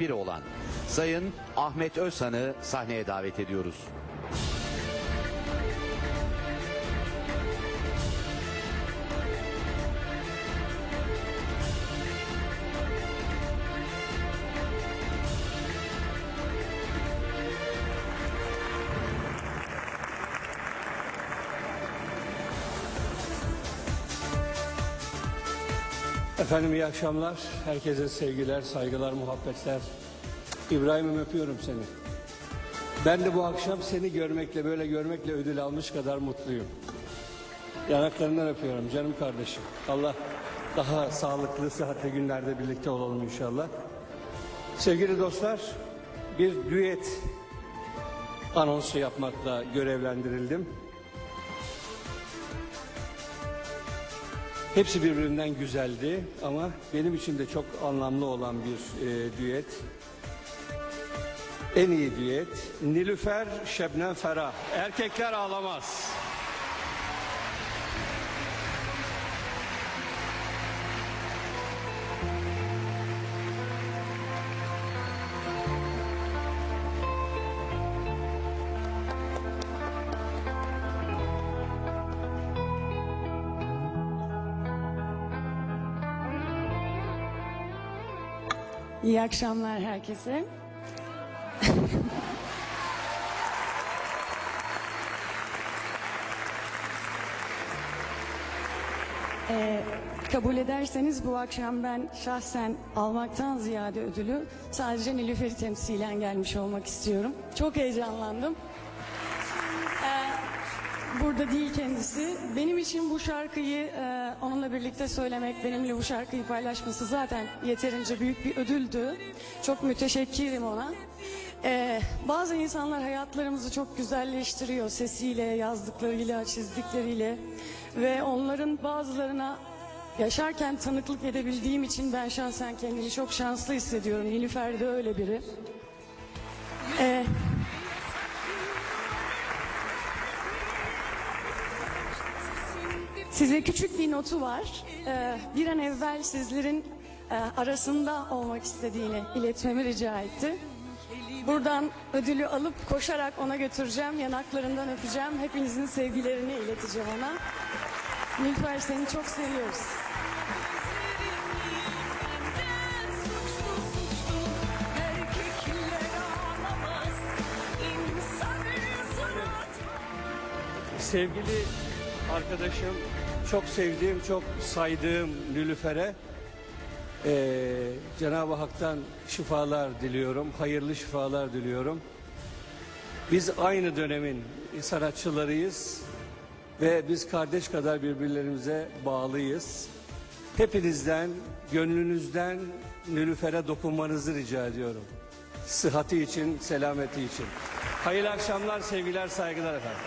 biri olan Sayın Ahmet Özhan'ı sahneye davet ediyoruz. Efendim iyi akşamlar. Herkese sevgiler, saygılar, muhabbetler. İbrahim'im öpüyorum seni. Ben de bu akşam seni görmekle, böyle görmekle ödül almış kadar mutluyum. Yanaklarından öpüyorum canım kardeşim. Allah daha sağlıklı, sıhhatli günlerde birlikte olalım inşallah. Sevgili dostlar, bir düet anonsu yapmakla görevlendirildim. Hepsi birbirinden güzeldi ama benim için de çok anlamlı olan bir e, düet. En iyi düet. Nilüfer Şebnem Ferah. Erkekler ağlamaz. İyi akşamlar herkese. Ee, kabul ederseniz bu akşam ben şahsen almaktan ziyade ödülü sadece Nilüfer'i temsilen gelmiş olmak istiyorum. Çok heyecanlandım. Burada değil kendisi. Benim için bu şarkıyı e, onunla birlikte söylemek, benimle bu şarkıyı paylaşması zaten yeterince büyük bir ödüldü. Çok müteşekkirim ona. Ee, bazı insanlar hayatlarımızı çok güzelleştiriyor sesiyle, yazdıklarıyla, çizdikleriyle ve onların bazılarına yaşarken tanıklık edebildiğim için ben şahsen kendimi çok şanslı hissediyorum. Nilüfer de öyle biri. Ee, Size küçük bir notu var. Ee, bir an evvel sizlerin e, arasında olmak istediğini iletmemi rica etti. Buradan ödülü alıp koşarak ona götüreceğim. Yanaklarından öpeceğim. Hepinizin sevgilerini ileteceğim ona. Nilüfer seni çok seviyoruz. Sevgili arkadaşım, çok sevdiğim, çok saydığım Nilüfer'e eee, Cenab-ı Hak'tan şifalar diliyorum, hayırlı şifalar diliyorum. Biz aynı dönemin sanatçılarıyız ve biz kardeş kadar birbirlerimize bağlıyız. Hepinizden, gönlünüzden Nilüfer'e dokunmanızı rica ediyorum. Sıhhati için, selameti için. Hayırlı akşamlar, sevgiler, saygılar efendim.